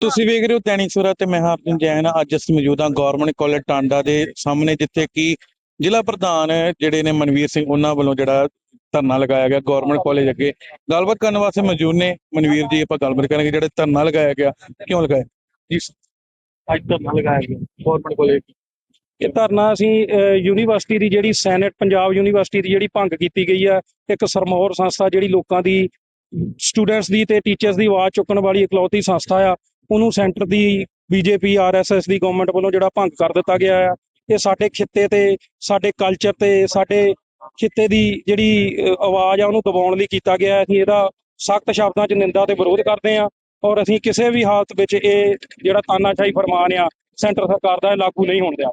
ਤੁਸੀਂ ਵੇਖ ਰਹੇ ਹੋ ਦੈਨਿਕ ਸਵੇਰਾ ਤੇ ਮੈਂ ਹਾਂ ਅਰਜੁਨ ਜੈਨ। ਅੱਜ ਅਸੀਂ ਮੌਜੂਦ ਹਾਂ ਗਵਰਨਮੈਂਟ ਕਾਲਜ ਟਾਂਡਾ ਦੇ ਸਾਹਮਣੇ ਜਿੱਥੇ ਕਿ ਜ਼ਿਲ੍ਹਾ ਪ੍ਰਧਾਨ ਜਿਹੜੇ ਨੇ ਮਨਵੀਰ ਸਿੰਘ ਉਹਨਾਂ ਵੱਲੋਂ ਜਿਹੜਾ ਧਰਨਾ ਲਗਾਇਆ ਗਿਆ ਗਵਰਨਮੈਂਟ ਕਾਲਜ ਅੱਗੇ। ਗੱਲਬਾਤ ਕਰਨ ਵਾਸਤੇ ਮੌਜੂਦ ਨੇ ਮਨਵੀਰ ਜੀ ਆਪਾਂ ਗੱਲਬਾਤ ਕਰਾਂਗੇ ਜਿਹੜੇ ਧਰਨਾ ਲਗਾਇਆ ਗਿਆ। ਕਿਉਂ ਲਗਾਇਆ? ਜੀ ਅੱਜ ਧਰਨਾ ਲਗਾਇਆ ਗਿਆ ਗਵਰਨਮੈਂਟ ਕਾਲਜ। ਇਹ ਧਰਨਾ ਅਸੀਂ ਯੂਨੀਵਰਸਿਟੀ ਦੀ ਜਿਹੜੀ ਸੈਨੇਟ ਪੰਜਾਬ ਯੂਨੀਵਰਸਿਟੀ ਦੀ ਜਿਹੜੀ ਭੰਗ ਕੀਤੀ ਗਈ ਹੈ ਇੱਕ ਸਰਮੌਰ ਸੰਸਥਾ ਜਿਹੜੀ ਲੋਕਾਂ ਦੀ ਸਟੂਡੈਂਟਸ ਦੀ ਤੇ ਟੀਚਰਸ ਦੀ ਆਵਾਜ਼ ਚੁੱਕਣ ਵਾਲੀ ਇਕਲੌਤੀ ਸੰਸਥਾ ਆ ਉਹਨੂੰ ਸੈਂਟਰ ਦੀ ਬੀਜੇਪੀ ਆਰਐਸਐਸ ਦੀ ਗਵਰਨਮੈਂਟ ਵੱਲੋਂ ਜਿਹੜਾ ਭੰਗ ਕਰ ਦਿੱਤਾ ਗਿਆ ਆ ਇਹ ਸਾਡੇ ਖਿੱਤੇ ਤੇ ਸਾਡੇ ਕਲਚਰ ਤੇ ਸਾਡੇ ਖਿੱਤੇ ਦੀ ਜਿਹੜੀ ਆਵਾਜ਼ ਆ ਉਹਨੂੰ ਦਬਾਉਣ ਲਈ ਕੀਤਾ ਗਿਆ ਹੈ। ਅਸੀਂ ਇਹਦਾ ਸਖਤ ਸ਼ਬਦਾਂ 'ਚ ਨਿੰਦਾ ਤੇ ਵਿਰੋਧ ਕਰਦੇ ਹਾਂ ਔਰ ਅਸੀਂ ਕਿਸੇ ਵੀ ਹਾਲਤ ਵਿੱਚ ਇਹ ਜਿਹੜਾ ਤਾਨਾਸ਼ਾਹੀ ਫਰਮਾਨ ਆ ਸੈਂਟਰ ਸਰਕਾਰ ਦਾ ਲਾਗੂ ਨਹੀਂ ਹੋਣ ਦਿਆ।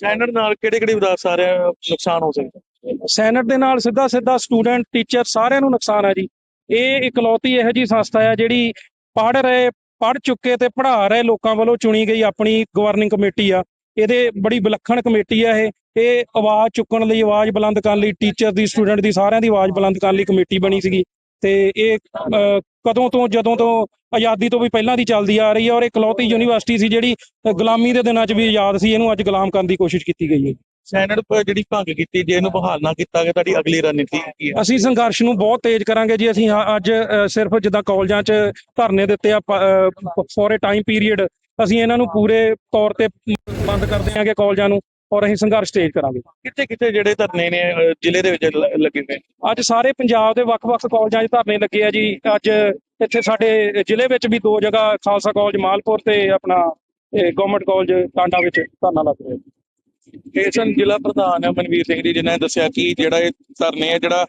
ਸੈਨਰ ਨਾਲ ਕਿਹੜੇ ਕਿਹੜੇ ਵਿਦਾਸ ਸਾਰੇ ਨੁਕਸਾਨ ਹੋ ਸਕਦਾ? ਸੈਨੇਟ ਦੇ ਨਾਲ ਸਿੱਧਾ ਸਿੱਧਾ ਸਟੂਡੈਂਟ ਟੀਚਰ ਸਾਰਿਆਂ ਨੂੰ ਨੁਕਸਾਨ ਹੈ ਜੀ। ਇਹ ਇਕਲੌਤੀ ਇਹੋ ਜੀ ਸੰਸਥਾ ਹੈ ਜਿਹੜੀ ਪੜ ਰਹੇ ਪੜ ਚੁੱਕੇ ਤੇ ਪੜ੍ਹਾ ਰਹੇ ਲੋਕਾਂ ਵੱਲੋਂ ਚੁਣੀ ਗਈ ਆਪਣੀ ਗਵਰਨਿੰਗ ਕਮੇਟੀ ਆ। ਇਹਦੇ ਬੜੀ ਵਿਲੱਖਣ ਕਮੇਟੀ ਆ ਇਹ। ਇਹ ਆਵਾਜ਼ ਚੁੱਕਣ ਲਈ, ਆਵਾਜ਼ ਬੁਲੰਦ ਕਰਨ ਲਈ ਟੀਚਰ ਦੀ ਸਟੂਡੈਂਟ ਦੀ, ਸਾਰਿਆਂ ਦੀ ਆਵਾਜ਼ ਬੁਲੰਦ ਕਰਨ ਲਈ ਕਮੇਟੀ ਬਣੀ ਸੀਗੀ। ਤੇ ਇਹ ਕਦੋਂ ਤੋਂ, ਜਦੋਂ ਤੋਂ ਆਜ਼ਾਦੀ ਤੋਂ ਵੀ ਪਹਿਲਾਂ ਦੀ ਚੱਲਦੀ ਆ ਰਹੀ ਹੈ ਔਰ ਇਹ ਇਕਲੌਤੀ ਯੂਨੀਵਰਸਿਟੀ ਸੀ ਜਿਹੜੀ ਗੁਲਾਮੀ ਦੇ ਦਿਨਾਂ 'ਚ ਵੀ ਆਜ਼ਾਦ ਸੀ। ਇਹਨੂੰ ਅੱਜ ਗੁਲਾਮ ਕਰਨ ਦੀ ਕੋਸ਼ਿਸ਼ ਕੀਤੀ ਗਈ ਹੈ। ਸੈਨਰ ਜਿਹੜੀ ਭੰਗ ਕੀਤੀ ਜੇ ਇਹਨੂੰ ਬਹਾਲ ਨਾ ਕੀਤਾ ਗਿਆ ਤੁਹਾਡੀ ਅਗਲੀ ਰਣਨੀਤੀ ਕੀ ਹੈ? ਅਸੀਂ ਸੰਘਰਸ਼ ਨੂੰ ਬਹੁਤ ਤੇਜ਼ ਕਰਾਂਗੇ ਜੀ। ਅਸੀਂ ਹਾਂ ਅੱਜ ਅ, ਸਿਰਫ ਜਿੱਦਾਂ ਕਾਲਜਾਂ 'ਚ ਧਰਨੇ ਦਿੱਤੇ ਆ ਫੋਰ ਅ ਟਾਈਮ ਪੀਰੀਅਡ ਅਸੀਂ ਇਹਨਾਂ ਨੂੰ ਪੂਰੇ ਤੌਰ ਤੇ ਬੰਦ ਕਰ ਦਿਆਂਗੇ ਕਾਲਜਾਂ ਨੂੰ ਔਰ ਅਸੀਂ ਸੰਘਰਸ਼ ਤੇਜ਼ ਕਰਾਂਗੇ। ਕਿੱਥੇ ਕਿੱਥੇ ਜਿਹੜੇ ਧਰਨੇ ਨੇ ਅਹ, ਜ਼ਿਲ੍ਹੇ ਦੇ ਵਿੱਚ ਲ- ਲੱਗੇ ਹੋਏ ਨੇ? ਅੱਜ ਸਾਰੇ ਪੰਜਾਬ ਦੇ ਵੱਖ-ਵੱਖ ਕਾਲਜਾਂ 'ਚ ਧਰਨੇ ਲੱਗੇ ਆ ਜੀ। ਅੱਜ ਇੱਥੇ ਸਾਡੇ ਜ਼ਿਲ੍ਹੇ ਵਿੱਚ ਵੀ ਦੋ ਜਗ੍ਹਾ ਖਾਲਸਾ ਕਾਲਜ ਮਾਲਪੁਰ ਤੇ ਆਪਣਾ ਗਵਰਨਮੈਂਟ ਕਾਲਜ ਟਾਂਡਾ ਵਿੱਚ ਧਰਨਾ ਲੱਗ ਰਿਹਾ ਜੀ। ਇਹ ਜ਼ਿਲ੍ਹਾ ਪ੍ਰਧਾਨ ਹੈ ਮਨਵੀਰ ਸਿੰਘ ਜੀ, ਜਿਨ੍ਹਾਂ ਨੇ ਦੱਸਿਆ ਕਿ ਜਿਹੜਾ ਇਹ ਧਰਨੇ ਹੈ ਜਿਹੜਾ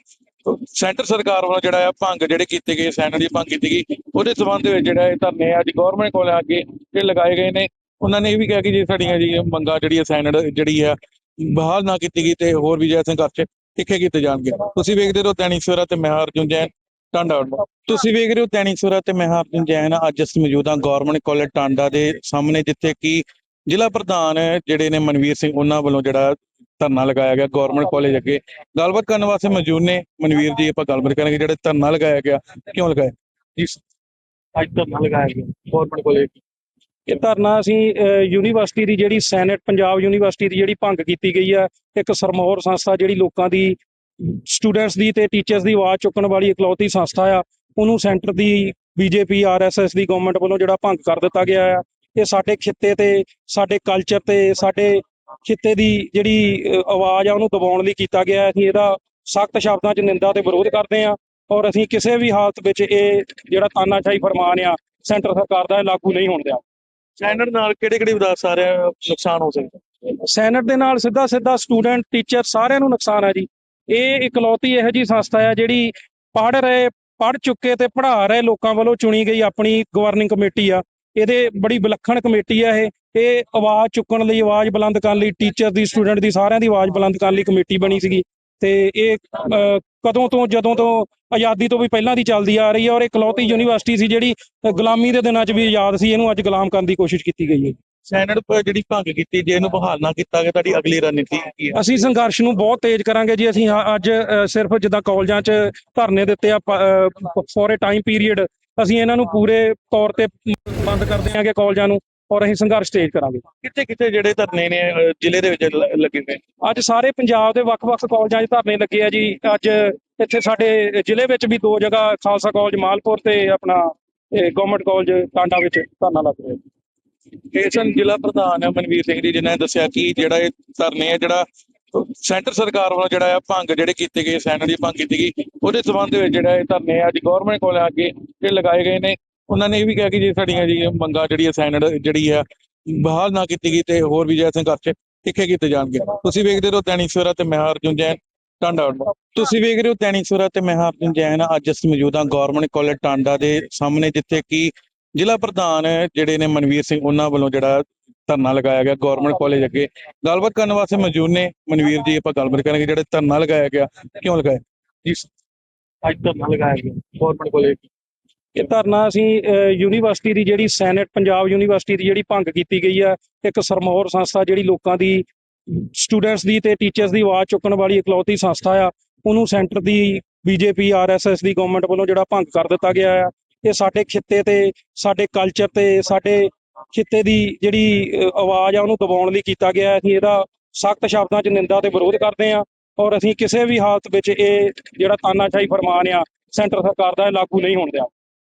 ਸੈਂਟਰ ਸਰਕਾਰ ਵੱਲੋਂ ਜਿਹੜਾ ਆ ਭੰਗ ਜਿਹੜੇ ਕੀਤੇ ਗਏ ਸੈਨਰ ਦੀ ਭੰਗ ਕੀਤੀ ਗਈ, ਉਹਦੇ ਸਬੰਧ ਵਿੱਚ ਜਿਹੜਾ ਇਹ ਧਰਨੇ ਅੱਜ ਗਵਰਨਮੈਂਟ ਕੋਲ ਆ ਕੇ ਇਹ ਲਗਾਏ ਗਏ ਨੇ। ਉਹਨਾਂ ਨੇ ਇਹ ਵੀ ਕਿਹਾ ਕਿ ਜੇ ਸਾਡੀਆਂ ਜੀ ਇਹ ਮੰਗਾਂ ਜਿਹੜੀ ਹੈ ਜਿਹੜੀ ਆ, ਬਹਾਲ ਨਾ ਕੀਤੀ ਗਈ ਤੇ ਹੋਰ ਵੀ ਜਿਹੜਾ ਸੰਘਰਸ਼ ਤਿੱਖੇ ਕੀਤੇ ਜਾਣਗੇ। ਤੁਸੀਂ ਵੇਖਦੇ ਰਹੋ ਦੈਨਿਕ ਸਵੇਰਾ ਤੇ ਮੈਂ ਹਾਂ ਅਰਜੁਨ ਜੈਨ, ਟਾਂਡਾ ਤੁਸੀਂ ਵੇਖ ਰਹੇ ਹੋ ਦੈਨਿਕ ਸਵੇਰਾ ਤੇ ਮੈਂ ਹਾਂ ਅਰਜੁਨ ਜੈਨ ਅੱਜ ਅਸੀਂ ਮੌਜੂਦ ਹਾਂ ਗਵਰਨਮੈਂਟ ਕਾਲਜ ਟਾਂਡਾ ਦੇ ਸਾਹਮਣੇ, ਜਿੱਥੇ ਕਿ ਜ਼ਿਲ੍ਹਾ ਪ੍ਰਧਾਨ ਜਿਹੜੇ ਨੇ ਮਨਵੀਰ ਸਿੰਘ ਉਹਨਾਂ ਵੱਲੋਂ ਜਿਹੜਾ ਧਰਨਾ ਲਗਾਇਆ ਗਿਆ ਗਵਰਨਮੈਂਟ ਕਾਲਜ ਅੱਗੇ। ਗੱਲਬਾਤ ਕਰਨ ਵਾਸਤੇ ਮੌਜੂਦ ਨੇ ਮਨਵੀਰ ਜੀ ਆਪਾਂ ਗੱਲਬਾਤ ਕਰਾਂਗੇ ਜਿਹੜੇ ਧਰਨਾ ਲਗਾਇਆ ਗਿਆ। ਕਿਉਂ ਲਗਾਇਆ? ਜੀ ਅੱਜ ਧਰਨਾ ਲਗਾਇਆ ਗਿਆ ਗਵਰਨਮੈਂਟ ਕਾਲਜ ਇਹ ਧਰਨਾ ਅਸੀਂ ਯੂਨੀਵਰਸਿਟੀ ਦੀ ਜਿਹੜੀ ਸੈਨੇਟ ਪੰਜਾਬ ਯੂਨੀਵਰਸਿਟੀ ਦੀ ਜਿਹੜੀ ਭੰਗ ਕੀਤੀ ਗਈ ਹੈ ਇੱਕ ਸਰਮੌਰ ਸੰਸਥਾ ਜਿਹੜੀ ਲੋਕਾਂ ਦੀ ਸਟੂਡੈਂਟਸ ਦੀ ਤੇ ਟੀਚਰਸ ਦੀ ਆਵਾਜ਼ ਚੁੱਕਣ ਵਾਲੀ ਇਕਲੌਤੀ ਸੰਸਥਾ ਆ ਉਹਨੂੰ ਸੈਂਟਰ ਦੀ ਬੀਜੇਪੀ ਆਰਐਸਐਸ ਦੀ ਗਵਰਨਮੈਂਟ ਵੱਲੋਂ ਜਿਹੜਾ ਭੰਗ ਕਰ ਦਿੱਤਾ ਗਿਆ ਆ। ਇਹ ਸਾਡੇ ਖਿੱਤੇ ਤੇ ਸਾਡੇ ਕਲਚਰ ਤੇ ਸਾਡੇ ਖਿੱਤੇ ਦੀ ਜਿਹੜੀ ਆਵਾਜ਼ ਆ ਉਹਨੂੰ ਦਬਾਉਣ ਲਈ ਕੀਤਾ ਗਿਆ ਹੈ। ਅਸੀਂ ਇਹਦਾ ਸਖਤ ਸ਼ਬਦਾਂ 'ਚ ਨਿੰਦਾ ਤੇ ਵਿਰੋਧ ਕਰਦੇ ਹਾਂ ਔਰ ਅਸੀਂ ਕਿਸੇ ਵੀ ਹਾਲਤ ਵਿੱਚ ਇਹ ਜਿਹੜਾ ਤਾਨਾਸ਼ਾਹੀ ਫਰਮਾਨ ਆ ਸੈਂਟਰ ਸਰਕਾਰ ਦਾ ਲਾਗੂ ਨਹੀਂ ਹੋਣ ਦਿਆ। ਸੈਨਰ ਨਾਲ ਕਿਹੜੇ ਕਿਹੜੇ ਵਿਦਾਸ ਸਾਰੇ ਨੁਕਸਾਨ ਹੋ ਸਕਦਾ? ਸੈਨੇਟ ਦੇ ਨਾਲ ਸਿੱਧਾ ਸਿੱਧਾ ਸਟੂਡੈਂਟ ਟੀਚਰ ਸਾਰਿਆਂ ਨੂੰ ਨੁਕਸਾਨ ਹੈ ਜੀ। ਇਹ ਇਕਲੌਤੀ ਇਹੋ ਜੀ ਸੰਸਥਾ ਹੈ ਜਿਹੜੀ ਪੜ ਰਹੇ ਪੜ ਚੁੱਕੇ ਤੇ ਪੜ੍ਹਾ ਰਹੇ ਲੋਕਾਂ ਵੱਲੋਂ ਚੁਣੀ ਗਈ ਆਪਣੀ ਗਵਰਨਿੰਗ ਕਮੇਟੀ ਆ। ਇਹਦੇ ਬੜੀ ਵਿਲੱਖਣ ਕਮੇਟੀ ਆ ਇਹ। ਇਹ ਆਵਾਜ਼ ਚੁੱਕਣ ਲਈ ਆਵਾਜ਼ ਬੁਲੰਦ ਕਰਨ ਲਈ ਟੀਚਰ ਦੀ ਸਟੂਡੈਂਟ ਦੀ ਸਾਰਿਆਂ ਦੀ ਆਵਾਜ਼ ਬੁਲੰਦ ਕਰਨ ਲਈ ਕਮੇਟੀ ਬਣੀ ਸੀਗੀ। ਤੇ ਇਹ ਕਦੋਂ ਤੋਂ ਜਦੋਂ ਤੋਂ ਆਜ਼ਾਦੀ ਤੋਂ ਵੀ ਪਹਿਲਾਂ ਦੀ ਚੱਲਦੀ ਆ ਰਹੀ ਹੈ ਔਰ ਇਹ ਇਕਲੌਤੀ ਯੂਨੀਵਰਸਿਟੀ ਸੀ ਜਿਹੜੀ ਗੁਲਾਮੀ ਦੇ ਦਿਨਾਂ 'ਚ ਵੀ ਆਜ਼ਾਦ ਸੀ ਇਹਨੂੰ ਅੱਜ ਗੁਲਾਮ ਕਰਨ ਦੀ ਕੋਸ਼ਿਸ਼ ਕੀਤੀ ਗਈ ਹੈ। ਸੈਨਰ ਜਿਹੜੀ ਭੰਗ ਕੀਤੀ ਜੇ ਇਹਨੂੰ ਬਹਾਲ ਨਾ ਕੀਤਾ ਗਿਆ ਤੁਹਾਡੀ ਅਗਲੀ ਰਣਨੀਤੀ ਕੀ ਹੈ? ਅਸੀਂ ਸੰਘਰਸ਼ ਨੂੰ ਬਹੁਤ ਤੇਜ਼ ਕਰਾਂਗੇ ਜੀ। ਅਸੀਂ ਹਾਂ ਅੱਜ ਸਿਰਫ ਜਿੱਦਾਂ ਕਾਲਜਾਂ 'ਚ ਧਰਨੇ ਦਿੱਤੇ ਆ ਫੋਰ ਅ ਟਾਈਮ ਪੀਰੀਅਡ ਅਸੀਂ ਇਹਨਾਂ ਨੂੰ ਪੂਰੇ ਤੌਰ ਤੇ ਬੰਦ ਕਰ ਦਿਆਂਗੇ ਕਾਲਜਾਂ ਨੂੰ ਔਰ ਅਸੀਂ ਸੰਘਰਸ਼ ਤੇਜ਼ ਕਰਾਂਗੇ। ਕਿੱਥੇ ਕਿੱਥੇ ਜਿਹੜੇ ਧਰਨੇ ਨੇ ਅਹ, ਜ਼ਿਲ੍ਹੇ ਦੇ ਵਿੱਚ ਲ- ਲੱਗੇ ਨੇ? ਅੱਜ ਸਾਰੇ ਪੰਜਾਬ ਦੇ ਵੱਖ-ਵੱਖ ਕਾਲਜਾਂ 'ਚ ਧਰਨੇ ਲੱਗੇ ਆ ਜੀ। ਅੱਜ ਇੱਥੇ ਸਾਡੇ ਜ਼ਿਲ੍ਹੇ ਵਿੱਚ ਵੀ ਦੋ ਜਗ੍ਹਾ ਖਾਲਸਾ ਕਾਲਜ ਮਾਲਪੁਰ ਤੇ ਆਪਣਾ ਗਵਰਨਮੈਂਟ ਕਾਲਜ ਟਾਂਡਾ ਵਿੱਚ ਧਰਨਾ ਲੱਗ ਰਿਹਾ। ਇਹ ਸਨ ਜ਼ਿਲ੍ਹਾ ਪ੍ਰਧਾਨ ਹੈ ਮਨਵੀਰ ਸਿੰਘ ਜੀ ਜਿਨ੍ਹਾਂ ਨੇ ਦੱਸਿਆ ਕਿ ਜਿਹੜਾ ਇਹ ਧਰਨੇ ਹੈ ਜਿਹੜਾ ਸੈਂਟਰ ਸਰਕਾਰ ਵੱਲੋਂ ਜਿਹੜਾ ਆ ਭੰਗ ਜਿਹੜੇ ਕੀਤੇ ਗਏ ਸੈਨਰ ਦੀ ਭੰਗ ਕੀਤੀ ਗਈ, ਉਹਦੇ ਸਬੰਧ ਵਿੱਚ ਜਿਹੜਾ ਇਹ ਧਰਨੇ ਅੱਜ ਗਵਰਨਮੈਂਟ ਕੋਲ ਆ ਕੇ ਇਹ ਲਗਾਏ ਗਏ ਨੇ। ਉਹਨਾਂ ਨੇ ਇਹ ਵੀ ਕਿਹਾ ਕਿ ਜੇ ਸਾਡੀਆਂ ਜੀ ਇਹ ਜਿਹੜੀ ਹੈ ਸੈਨਰ ਜਿਹੜੀ ਆ ਬਹਾਲ ਨਾ ਕੀਤੀ ਗਈ ਤੇ ਹੋਰ ਵੀ ਜਿਹੜਾ ਸੰਘਰਸ਼ ਤਿੱਖੇ ਕੀਤੇ ਜਾਣਗੇ। ਤੁਸੀਂ ਵੇਖਦੇ ਰਹੋ ਦੈਨਿਕ ਸਵੇਰਾ ਤੇ ਮੈਂ ਹਾਂ ਅਰਜੁਨ ਜੈਨ, ਟਾਂਡਾ ਤੁਸੀਂ ਵੇਖ ਰਹੇ ਹੋ ਦੈਨਿਕ ਸਵੇਰਾ ਤੇ ਮੈਂ ਹਾਂ ਅਰਜੁਨ ਜੈਨ ਅੱਜ ਅਸੀਂ ਮੌਜੂਦਾ ਹਾਂ ਗਵਰਨਮੈਂਟ ਕਾਲਜ ਟਾਂਡਾ ਦੇ ਸਾਹਮਣੇ, ਜਿੱਥੇ ਕਿ ਜ਼ਿਲ੍ਹਾ ਪ੍ਰਧਾਨ ਜਿਹੜੇ ਨੇ ਮਨਵੀਰ ਸਿੰਘ, ਉਹਨਾਂ ਵੱਲੋਂ ਜਿਹੜਾ ਧਰਨਾ ਲਗਾਇਆ ਗਿਆ ਗਵਰਨਮੈਂਟ ਕਾਲਜ ਅੱਗੇ। ਗੱਲਬਾਤ ਕਰਨ ਵਾਸਤੇ ਮੌਜੂਦ ਨੇ ਮਨਵੀਰ ਜੀ ਆਪਾਂ ਗੱਲਬਾਤ ਕਰਾਂਗੇ ਜਿਹੜੇ ਧਰਨਾ ਲਗਾਇਆ ਗਿਆ। ਕਿਉਂ ਲਗਾਇਆ? ਜੀ ਅੱਜ ਧਰਨਾ ਲਗਾਇਆ ਗਿਆ ਗਵਰਨਮੈਂਟ ਕਾਲਜ ਇਹ ਧਰਨਾ ਅਸੀਂ ਯੂਨੀਵਰਸਿਟੀ ਦੀ ਜਿਹੜੀ ਸੈਨੇਟ ਪੰਜਾਬ ਯੂਨੀਵਰਸਿਟੀ ਦੀ ਜਿਹੜੀ ਭੰਗ ਕੀਤੀ ਗਈ ਹੈ ਇੱਕ ਸਰਮੌਰ ਸੰਸਥਾ ਜਿਹੜੀ ਲੋਕਾਂ ਦੀ ਸਟੂਡੈਂਟਸ ਦੀ ਤੇ ਟੀਚਰਸ ਦੀ ਆਵਾਜ਼ ਚੁੱਕਣ ਵਾਲੀ ਇਕਲੌਤੀ ਸੰਸਥਾ ਆ ਉਹਨੂੰ ਸੈਂਟਰ ਦੀ ਬੀਜੇਪੀ ਆਰਐਸਐਸ ਦੀ ਗਵਰਨਮੈਂਟ ਵੱਲੋਂ ਜਿਹੜਾ ਭੰਗ ਕਰ ਦਿੱਤਾ ਗਿਆ ਆ। ਇਹ ਸਾਡੇ ਖਿੱਤੇ ਤੇ ਸਾਡੇ ਕਲਚਰ ਤੇ ਸਾਡੇ ਖਿੱਤੇ ਦੀ ਜਿਹੜੀ ਆਵਾਜ਼ ਆ ਉਹਨੂੰ ਦਬਾਉਣ ਲਈ ਕੀਤਾ ਗਿਆ। ਹੈ। ਅਸੀਂ ਇਹਦਾ ਸਖਤ ਸ਼ਬਦਾਂ 'ਚ ਨਿੰਦਾ ਤੇ ਵਿਰੋਧ ਕਰਦੇ ਹਾਂ ਔਰ ਅਸੀਂ ਕਿਸੇ ਵੀ ਹਾਲਤ ਵਿੱਚ ਇਹ ਜਿਹੜਾ ਤਾਨਾਸ਼ਾਹੀ ਫਰਮਾਨ ਆ ਸੈਂਟਰ ਸਰਕਾਰ ਦਾ ਲਾਗੂ ਨਹੀਂ ਹੋਣ ਦਿਆ।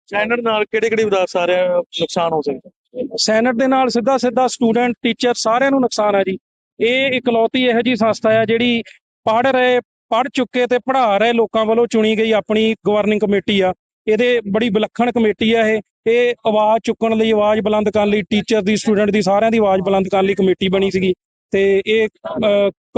ਸੈਨੇਟ ਨਾਲ ਕਿਹੜੇ ਕਿਹੜੇ ਵਿਧਾਨ ਸਾਰੇ ਨੁਕਸਾਨ ਹੋ ਸਕਦਾ? ਸੈਨੇਟ ਦੇ ਨਾਲ ਸਿੱਧਾ ਸਿੱਧਾ ਸਟੂਡੈਂਟ ਟੀਚਰ ਸਾਰਿਆਂ ਨੂੰ ਨੁਕਸਾਨ ਹੈ ਜੀ। ਇਹ ਇਕਲੌਤੀ ਇਹੋ ਜੀ ਸੰਸਥਾ ਹੈ ਜਿਹੜੀ ਪੜ੍ਹ ਰਹੇ ਪੜ੍ਹ ਚੁੱਕੇ ਤੇ ਪੜ੍ਹਾ ਰਹੇ ਲੋਕਾਂ ਵੱਲੋਂ ਚੁਣੀ ਗਈ ਆਪਣੀ ਗਵਰਨਿੰਗ ਕਮੇਟੀ ਆ। ਇਹਦੇ ਬੜੀ ਵਿਲੱਖਣ ਕਮੇਟੀ ਆ ਇਹ। ਇਹ ਆਵਾਜ਼ ਚੁੱਕਣ ਲਈ ਆਵਾਜ਼ ਬੁਲੰਦ ਕਰਨ ਲਈ ਟੀਚਰ ਦੀ ਸਟੂਡੈਂਟ ਦੀ ਸਾਰਿਆਂ ਦੀ ਆਵਾਜ਼ ਬੁਲੰਦ ਕਰਨ ਲਈ ਕਮੇਟੀ ਬਣੀ ਸੀਗੀ। ਤੇ ਇਹ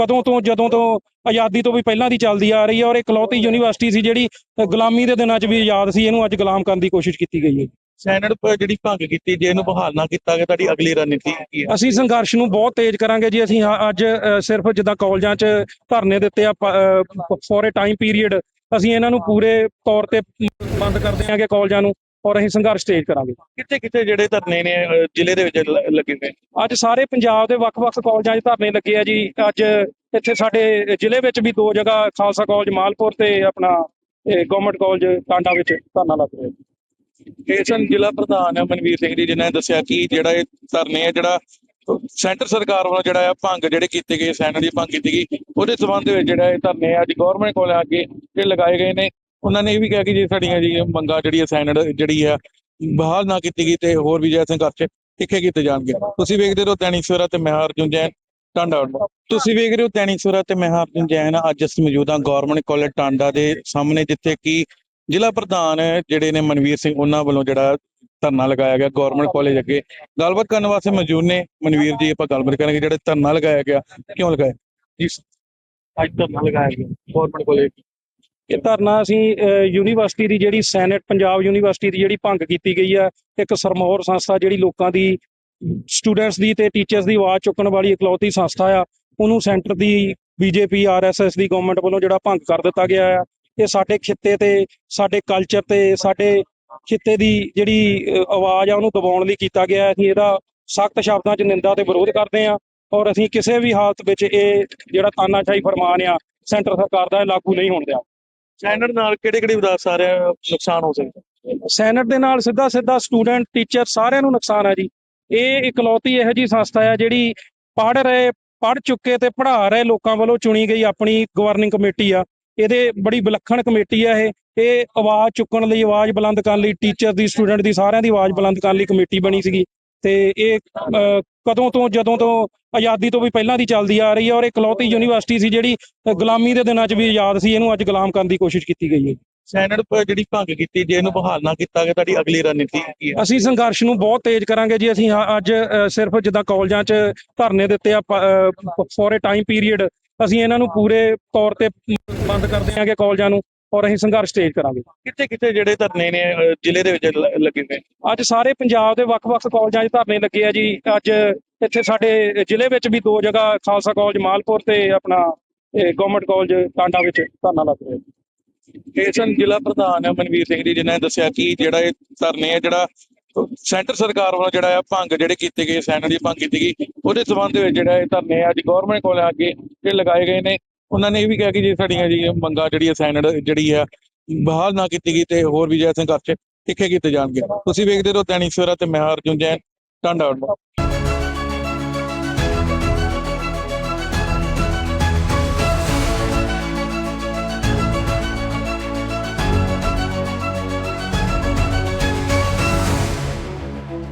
ਕਦੋਂ ਤੋਂ ਜਦੋਂ ਤੋਂ ਆਜ਼ਾਦੀ ਤੋਂ ਵੀ ਪਹਿਲਾਂ ਦੀ ਚੱਲਦੀ ਆ ਰਹੀ ਹੈ ਔਰ ਇਹ ਇਕਲੌਤੀ ਯੂਨੀਵਰਸਿਟੀ ਸੀ ਜਿਹੜੀ ਗੁਲਾਮੀ ਦੇ ਦਿਨਾਂ 'ਚ ਵੀ ਆਜ਼ਾਦ ਸੀ ਇਹਨੂੰ ਅੱਜ ਗੁਲਾਮ ਕਰਨ ਦੀ ਕੋਸ਼ਿਸ਼ ਕੀਤੀ ਗਈ ਹੈ। ਸੈਨੇਟ ਜਿਹੜੀ ਭੰਗ ਕੀਤੀ ਜੇ ਇਹਨੂੰ ਬਹਾਲ ਨਾ ਕੀਤਾ ਗਿਆ ਤੁਹਾਡੀ ਅਗਲੀ ਰਣਨੀਤੀ ਕੀ ਹੈ? ਅਸੀਂ ਸੰਘਰਸ਼ ਨੂੰ ਬਹੁਤ ਤੇਜ਼ ਕਰਾਂਗੇ ਜੀ ਅਸੀਂ ਅੱਜ ਸਿਰਫ ਜਿੱਦਾਂ ਕਾਲਜਾਂ 'ਚ ਧਰਨੇ ਦਿੱਤੇ ਆ ਫੋਰ ਅ ਟਾਈਮ ਪੀਰੀਅਡ ਅਸੀਂ ਇਹਨਾਂ ਨੂੰ ਪੂਰੇ ਤੌਰ ਤੇ ਬੰਦ ਕਰ ਦਿਆਂਗੇ ਕਾਲਜਾਂ ਨੂੰ। ਔਰ ਅਸੀਂ ਸੰਘਰਸ਼ ਤੇਜ਼ ਕਰਾਂਗੇ। ਕਿੱਥੇ ਕਿੱਥੇ ਜਿਹੜੇ ਧਰਨੇ ਨੇ ਅਹ, ਜ਼ਿਲ੍ਹੇ ਦੇ ਵਿੱਚ ਲ- ਲੱਗੇ ਹੋਏ ਅੱਜ ਸਾਰੇ ਪੰਜਾਬ ਦੇ ਵੱਖ-ਵੱਖ ਕਾਲਜਾਂ 'ਚ ਧਰਨੇ ਲੱਗੇ ਆ ਜੀ। ਅੱਜ ਇੱਥੇ ਸਾਡੇ ਜ਼ਿਲ੍ਹੇ ਵਿੱਚ ਵੀ ਦੋ ਜਗ੍ਹਾ ਖਾਲਸਾ ਕਾਲਜ ਮਾਲਪੁਰ ਤੇ ਆਪਣਾ ਗਵਰਨਮੈਂਟ ਕਾਲਜ ਟਾਂਡਾ ਵਿੱਚ ਧਰਨਾ ਲੱਗ ਰਿਹਾ। ਇਹ ਸਨ ਜ਼ਿਲ੍ਹਾ ਪ੍ਰਧਾਨ ਮਨਵੀਰ ਸਿੰਘ ਜੀ ਜਿਨ੍ਹਾਂ ਨੇ ਦੱਸਿਆ ਕਿ ਜਿਹੜਾ ਇਹ ਧਰਨੇ ਹੈ ਜਿਹੜਾ ਸੈਂਟਰ ਸਰਕਾਰ ਵੱਲੋਂ ਜਿਹੜਾ ਆ ਭੰਗ ਜਿਹੜੇ ਕੀਤੇ ਗਏ ਸੈਨੇਟ ਦੀ ਭੰਗ ਕੀਤੀ ਗਈ ਉਹਦੇ ਸਬੰਧ ਵਿੱਚ ਜਿਹੜਾ ਇਹ ਧਰਨੇ ਆ ਅੱਜ ਗਵਰਨਮੈਂਟ ਕੋਲ ਆ ਕੇ ਇਹ ਲਗਾਏ ਗਏ ਨੇ। ਉਹਨਾਂ ਨੇ ਇਹ ਵੀ ਕਿਹਾ ਕਿ ਜੇ ਸਾਡੀਆਂ ਜੀ ਮੰਗਾਂ ਜਿਹੜੀ ਹੈ ਸੈਨੇਟ ਜਿਹੜੀ ਆ, ਬਹਾਲ ਨਾ ਕੀਤੀ ਗਈ ਤੇ ਹੋਰ ਵੀ ਜਿਹੜਾ ਸੰਘਰਸ਼ ਤਿੱਖੇ ਕੀਤੇ ਜਾਣਗੇ। ਤੁਸੀਂ ਵੇਖਦੇ ਰਹੋ ਦੈਨਿਕ ਸਵੇਰਾ ਤੇ ਮੈਂ ਅਰਜੁਨ ਜੈਨ, ਟਾਂਡਾ ਤੁਸੀਂ ਵੇਖ ਰਹੇ ਹੋ ਦੈਨਿਕ ਸਵੇਰਾ ਤੇ ਮੈਂ ਅਰਜੁਨ ਜੈਨ ਅੱਜ ਅਸੀਂ ਮੌਜੂਦ ਗਵਰਨਮੈਂਟ ਕਾਲਜ ਟਾਂਡਾ ਦੇ ਸਾਹਮਣੇ, ਜਿੱਥੇ ਕਿ ਜ਼ਿਲ੍ਹਾ ਪ੍ਰਧਾਨ ਜਿਹੜੇ ਨੇ ਮਨਵੀਰ ਸਿੰਘ ਉਹਨਾਂ ਵੱਲੋਂ ਜਿਹੜਾ ਧਰਨਾ ਲਗਾਇਆ ਗਿਆ ਗਵਰਨਮੈਂਟ ਕਾਲਜ ਅੱਗੇ। ਗੱਲਬਾਤ ਕਰਨ ਵਾਸਤੇ ਮੌਜੂਦ ਨੇ ਮਨਵੀਰ ਜੀ, ਆਪਾਂ ਗੱਲਬਾਤ ਕਰਾਂਗੇ ਜਿਹੜਾ ਧਰਨਾ ਲਗਾਇਆ ਗਿਆ। ਕਿਉਂ ਲਗਾਇਆ? ਜੀ, ਅੱਜ ਧਰਨਾ ਲਗਾਇਆ ਗਿਆ ਗਵਰਨਮੈਂਟ ਕਾਲਜ। ਇਹ ਧਰਨਾ ਅਸੀਂ ਯੂਨੀਵਰਸਿਟੀ ਦੀ ਜਿਹੜੀ ਸੈਨੇਟ, ਪੰਜਾਬ ਯੂਨੀਵਰਸਿਟੀ ਦੀ ਜਿਹੜੀ ਭੰਗ ਕੀਤੀ ਗਈ ਆ, ਇੱਕ ਸਰਮੌਰ ਸੰਸਥਾ ਜਿਹੜੀ ਲੋਕਾਂ ਦੀ ਸਟੂਡੈਂਟਸ ਦੀ ਤੇ ਟੀਚਰਸ ਦੀ ਆਵਾਜ਼ ਚੁੱਕਣ ਵਾਲੀ ਇਕਲੌਤੀ ਸੰਸਥਾ ਆ, ਉਹਨੂੰ ਸੈਂਟਰ ਦੀ ਬੀਜੇਪੀ, ਆਰਐਸਐਸ ਦੀ ਗਵਰਨਮੈਂਟ ਵੱਲੋਂ ਜਿਹੜਾ ਭੰਗ ਕਰ ਦਿੱਤਾ ਗਿਆ ਆ ਇਹ ਸਾਡੇ ਖਿੱਤੇ ਤੇ, ਸਾਡੇ ਕਲਚਰ ਤੇ, ਸਾਡੇ ਖਿੱਤੇ ਦੀ ਜਿਹੜੀ ਆਵਾਜ਼ ਆ, ਉਹਨੂੰ ਦਬਾਉਣ ਲਈ ਕੀਤਾ ਗਿਆ ਹੈ। ਅਸੀਂ ਇਹਦਾ ਸਖਤ ਸ਼ਬਦਾਂ 'ਚ ਨਿੰਦਾ ਤੇ ਵਿਰੋਧ ਕਰਦੇ ਹਾਂ ਔਰ ਅਸੀਂ ਕਿਸੇ ਵੀ ਹਾਲਤ ਵਿੱਚ ਇਹ ਜਿਹੜਾ ਤਾਨਾਸ਼ਾਹੀ ਫਰਮਾਨ ਆ, ਸੈਂਟਰ ਸਰਕਾਰ ਦਾ ਇਹ ਲਾਗੂ ਨਹੀਂ ਹੋਣ ਦਿਆ ਸੈਨੇਟ ਨਾਲ ਕਿਹੜੇ ਕਿਹੜੇ ਵਿਧਾਨ ਸਾਰੇ ਨੁਕਸਾਨ ਹੋ ਸਕਦਾ ਸੈਨੇਟ ਦੇ ਨਾਲ ਸਿੱਧਾ ਸਿੱਧਾ ਸਟੂਡੈਂਟ, ਟੀਚਰ ਸਾਰਿਆਂ ਨੂੰ ਨੁਕਸਾਨ ਹੈ ਜੀ। ਇਹ ਇਕਲੌਤੀ ਇਹੋ ਜੀ ਸੰਸਥਾ ਹੈ ਜਿਹੜੀ ਪੜ੍ਹ ਰਹੇ, ਪੜ੍ਹ ਚੁੱਕੇ ਤੇ ਪੜ੍ਹਾ ਰਹੇ ਲੋਕਾਂ ਵੱਲੋਂ ਚੁਣੀ ਗਈ ਆਪਣੀ ਗਵਰਨਿੰਗ ਕਮੇਟੀ ਆ। ਇਹਦੇ ਬੜੀ ਵਿਲੱਖਣ ਕਮੇਟੀ ਆ ਇਹ। ਇਹ ਆਵਾਜ਼ ਚੁੱਕਣ ਲਈ, ਆਵਾਜ਼ ਬੁਲੰਦ ਕਰਨ ਲਈ ਟੀਚਰ ਦੀ ਸਟੂਡੈਂਟ ਦੀ ਸਾਰਿਆਂ ਦੀ ਆਵਾਜ਼ ਬੁਲੰਦ ਕਰਨ ਲਈ ਕਮੇਟੀ ਬਣੀ ਸੀਗੀ। ਤੇ ਇਹ ਕਦੋਂ ਤੋਂ ਜਦੋਂ ਤੋਂ ਆਜ਼ਾਦੀ ਤੋਂ ਵੀ ਪਹਿਲਾਂ ਦੀ ਚੱਲਦੀ ਆ ਰਹੀ ਹੈ ਔਰ ਇਕਲੌਤੀ ਯੂਨੀਵਰਸਿਟੀ ਸੀ ਜਿਹੜੀ ਗੁਲਾਮੀ ਦੇ ਦਿਨਾਂ 'ਚ ਵੀ ਆਜ਼ਾਦ ਸੀ ਇਹਨੂੰ ਅੱਜ ਗੁਲਾਮ ਕਰਨ ਦੀ ਕੋਸ਼ਿਸ਼ ਕੀਤੀ ਗਈ ਹੈ। ਸੈਨੇਟ ਪ- ਜਿਹੜੀ ਭੰਗ ਕੀਤੀ ਜੇ ਇਹਨੂੰ ਬਹਾਲ ਨਾ ਕੀਤਾ ਗਿਆ ਤੁਹਾਡੀ ਅਗਲੀ ਰਣਨੀਤੀ ਕੀ ਹੈ? ਅਸੀਂ ਸੰਘਰਸ਼ ਨੂੰ ਬਹੁਤ ਤੇਜ਼ ਕਰਾਂਗੇ ਜੀ ਅਸੀਂ ਅੱਜ ਸਿਰਫ ਜਿੱਦਾਂ ਕਾਲਜਾਂ 'ਚ ਧਰਨੇ ਦਿੱਤੇ ਆ ਫੋਰ ਅ ਟਾਈਮ ਪੀਰੀਅਡ ਅਸੀਂ ਇਹਨਾਂ ਨੂੰ ਪੂਰੇ ਤੌਰ ਤੇ ਬੰਦ ਕਰ ਦਿਆਂਗੇ ਕਾਲਜਾਂ ਨੂੰ। ਔਰ ਅਸੀਂ ਸੰਘਰਸ਼ ਤੇਜ਼ ਕਰਾਂਗੇ। ਕਿੱਥੇ ਕਿੱਥੇ ਜਿਹੜੇ ਧਰਨੇ ਨੇ ਅਹ, ਜ਼ਿਲ੍ਹੇ ਦੇ ਵਿੱਚ ਲ- ਲੱਗੇ ਹੋਏ ਅੱਜ ਸਾਰੇ ਪੰਜਾਬ ਦੇ ਵੱਖ-ਵੱਖ ਕਾਲਜਾਂ 'ਚ ਧਰਨੇ ਲੱਗੇ ਆ ਜੀ। ਅੱਜ ਇੱਥੇ ਸਾਡੇ ਜ਼ਿਲ੍ਹੇ ਵਿੱਚ ਵੀ ਦੋ ਜਗ੍ਹਾ ਖਾਲਸਾ ਕਾਲਜ ਮਾਲਪੁਰ ਤੇ ਆਪਣਾ ਗਵਰਨਮੈਂਟ ਕਾਲਜ ਟਾਂਡਾ ਵਿੱਚ ਧਰਨਾ ਲੱਗ ਰਿਹਾ ਇਹ ਸਨ ਜ਼ਿਲ੍ਹਾ ਪ੍ਰਧਾਨ ਮਨਵੀਰ ਸਿੰਘ ਜੀ ਜਿਨ੍ਹਾਂ ਨੇ ਦੱਸਿਆ ਕਿ ਜਿਹੜਾ ਇਹ ਧਰਨੇ ਹੈ ਜਿਹੜਾ ਸੈਂਟਰ ਸਰਕਾਰ ਵੱਲੋਂ ਜਿਹੜਾ ਆ ਭੰਗ ਜਿਹੜੇ ਕੀਤੇ ਗਏ ਸੈਨੇਟ ਦੀ ਭੰਗ ਕੀਤੀ ਗਈ ਉਹਦੇ ਸਬੰਧ ਵਿੱਚ ਜਿਹੜਾ ਇਹ ਧਰਨੇ ਆ ਅੱਜ ਗਵਰਨਮੈਂਟ ਕੋਲ ਆ ਕੇ ਇਹ ਲਗਾਏ ਗਏ ਨੇ। ਉਹਨਾਂ ਨੇ ਇਹ ਵੀ ਕਿਹਾ ਕਿ ਜੇ ਸਾਡੀਆਂ ਜੀ ਮੰਗਾਂ ਜਿਹੜੀ ਹੈ ਜਿਹੜੀ ਆ, ਬਹਾਲ ਨਾ ਕੀਤੀ ਗਈ ਤੇ ਹੋਰ ਵੀ ਜਿਹੜੇ ਸੰਘਰਸ਼ ਤਿੱਖੇ ਕੀਤੇ ਜਾਣਗੇ। ਤੁਸੀਂ ਵੇਖਦੇ ਰਹੋ ਦੈਨਿਕ ਸਵੇਰਾ ਤੇ ਮੈਂ ਅਰਜੁਨ ਜੈਨ, ਟਾਂਡਾ